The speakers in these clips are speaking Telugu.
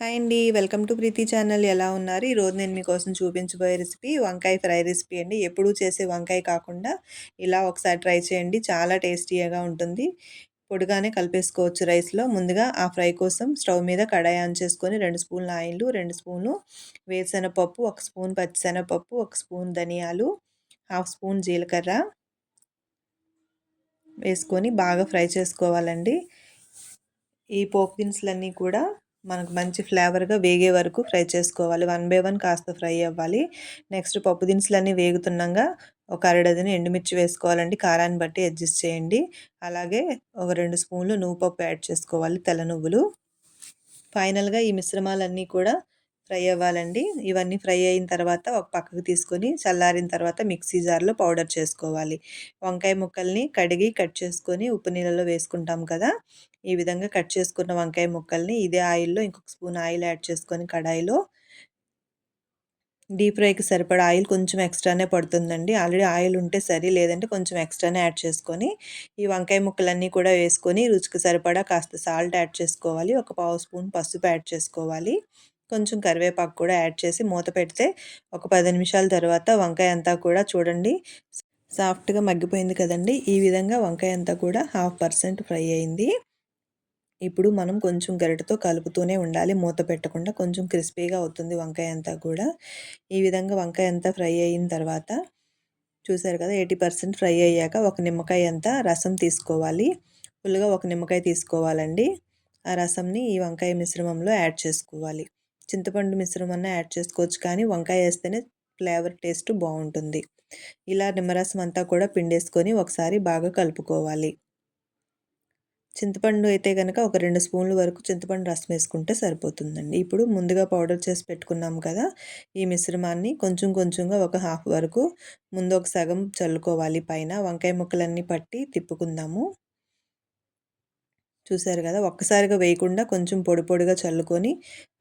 హాయ్ అండి. Welcome to Preethi channel. ఎలా ఉన్నారు? ఈరోజు నేను మీకోసం చూపించబోయే రెసిపీ వంకాయ ఫ్రై రెసిపీ అండి. ఎప్పుడూ చేసే వంకాయ కాకుండా ఇలా ఒకసారి ట్రై చేయండి. చాలా టేస్టీగా ఉంటుంది. పొడిగానే కలిపేసుకోవచ్చు రైస్లో. ముందుగా ఆ ఫ్రై కోసం స్టవ్ మీద కడాయి ఆన్ చేసుకొని రెండు స్పూన్ల ఆయిల్ రెండు స్పూన్లు వేరుశనగపప్పు ఒక స్పూన్ పచ్చిశనగపప్పు ఒక స్పూన్ ధనియాలు హాఫ్ స్పూన్ జీలకర్ర వేసుకొని బాగా ఫ్రై చేసుకోవాలండి. ఈ పోపు దినుసులన్నీ కూడా మనకు మంచి ఫ్లేవర్గా వేగే వరకు ఫ్రై చేసుకోవాలి. వన్ బై వన్ కాస్త ఫ్రై అవ్వాలి. నెక్స్ట్ పప్పు దినుసులన్నీ వేగుతున్నాగా ఒక అరడదని ఎండుమిర్చి వేసుకోవాలండి. కారాన్ని బట్టి అడ్జస్ట్ చేయండి. అలాగే ఒక రెండు స్పూన్లు నువ్వు పప్పు యాడ్ చేసుకోవాలి. తెల్ల నువ్వులు. ఫైనల్గా ఈ మిశ్రమాలన్నీ కూడా ఫ్రై అవ్వాలండి. ఇవన్నీ ఫ్రై అయిన తర్వాత ఒక పక్కకు తీసుకొని చల్లారిన తర్వాత మిక్సీ జార్లో పౌడర్ చేసుకోవాలి. వంకాయ ముక్కల్ని కడిగి కట్ చేసుకొని ఉప్పు నీళ్ళలో వేసుకుంటాం కదా. ఈ విధంగా కట్ చేసుకున్న వంకాయ ముక్కల్ని ఇదే ఆయిల్లో ఇంకొక స్పూన్ ఆయిల్ యాడ్ చేసుకొని కడాయిలో డీప్ ఫ్రైకి సరిపడా ఆయిల్ కొంచెం ఎక్స్ట్రానే పడుతుందండి. ఆల్రెడీ ఆయిల్ ఉంటే సరి లేదంటే కొంచెం ఎక్స్ట్రానే యాడ్ చేసుకొని ఈ వంకాయ ముక్కలన్నీ కూడా వేసుకొని రుచికి సరిపడా కాస్త సాల్ట్ యాడ్ చేసుకోవాలి. ఒక పావు స్పూన్ పసుపు యాడ్ చేసుకోవాలి. కొంచెం కరివేపాకు కూడా యాడ్ చేసి మూత పెడితే ఒక పది నిమిషాల తర్వాత వంకాయ అంతా కూడా చూడండి. సాఫ్ట్గా మగ్గిపోయింది కదండి. ఈ విధంగా వంకాయ అంతా కూడా హాఫ్ పర్సెంట్ ఫ్రై అయింది. ఇప్పుడు మనం కొంచెం గరిటతో కలుపుతూనే ఉండాలి. మూత పెట్టకుండా కొంచెం క్రిస్పీగా అవుతుంది వంకాయ అంతా కూడా. ఈ విధంగా వంకాయ అంతా ఫ్రై అయిన తర్వాత చూసారు కదా ఎయిటీ పర్సెంట్ ఫ్రై అయ్యాక ఒక నిమ్మకాయ అంతా రసం తీసుకోవాలి. ఫుల్గా ఒక నిమ్మకాయ తీసుకోవాలండి. ఆ రసంని ఈ వంకాయ మిశ్రమంలో యాడ్ చేసుకోవాలి. చింతపండు మిశ్రమాన్ని యాడ్ చేసుకోవచ్చు. కానీ వంకాయ వేస్తేనే ఫ్లేవర్ టేస్ట్ బాగుంటుంది. ఇలా నిమ్మరసం అంతా కూడా పిండేసుకొని ఒకసారి బాగా కలుపుకోవాలి. చింతపండు అయితే కనుక ఒక రెండు స్పూన్ల వరకు చింతపండు రసం వేసుకుంటే సరిపోతుందండి. ఇప్పుడు ముందుగా పౌడర్ చేసి పెట్టుకున్నాం కదా ఈ మిశ్రమాన్ని కొంచెం కొంచెంగా ఒక హాఫ్ వరకు ముందు ఒక సగం చల్లుకోవాలి. పైన వంకాయ ముక్కలన్నీ పట్టి తిప్పుకుందాము. చూసారు కదా! ఒక్కసారిగా వేయకుండా కొంచెం పొడి పొడిగా చల్లుకొని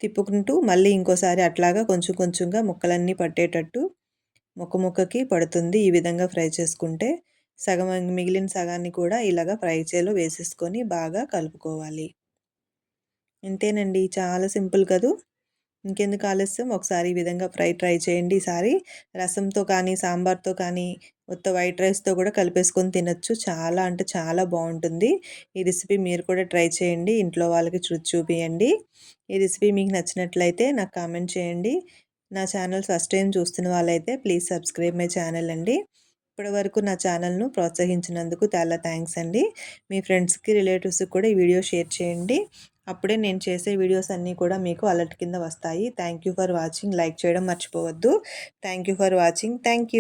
తిప్పుకుంటూ మళ్ళీ ఇంకోసారి అట్లాగా కొంచెం కొంచెంగా ముక్కలన్నీ పట్టేటట్టు ముక్క ముక్కకి పడుతుంది ఈ విధంగా ఫ్రై చేసుకుంటే. సగం మిగిలిన సగాన్ని కూడా ఇలాగ ఫ్రై చేలో వేసేసుకొని బాగా కలుపుకోవాలి. ఇంతేనండి. చాలా సింపుల్ కదూ! ఇంకెందుకు ఆలస్యం? ఒకసారి ఈ విధంగా ఫ్రై ట్రై చేయండి. ఈసారి రసంతో కానీ సాంబార్తో కానీ మొత్తం వైట్ రైస్తో కూడా కలిపేసుకొని తినచ్చు. చాలా అంటే చాలా బాగుంటుంది. ఈ రెసిపీ మీరు కూడా ట్రై చేయండి. ఇంట్లో వాళ్ళకి చూ చూపియండి. ఈ రెసిపీ మీకు నచ్చినట్లయితే నాకు కామెంట్ చేయండి. నా ఛానల్ ఫస్ట్ టైం చూస్తున్న వాళ్ళైతే ప్లీజ్ సబ్స్క్రైబ్ మై ఛానల్ అండి. ఇప్పటి వరకు నా ఛానల్ను ప్రోత్సహించినందుకు చాలా థ్యాంక్స్ అండి. మీ ఫ్రెండ్స్కి రిలేటివ్స్కి కూడా ఈ వీడియో షేర్ చేయండి. అప్పుడే నేను చేసే వీడియోస్ అన్నీ కూడా మీకు అలర్ట్ కింద వస్తాయి. Thank for watching. లైక్ చేయడం మర్చిపోవద్దు. Thank for watching. థ్యాంక్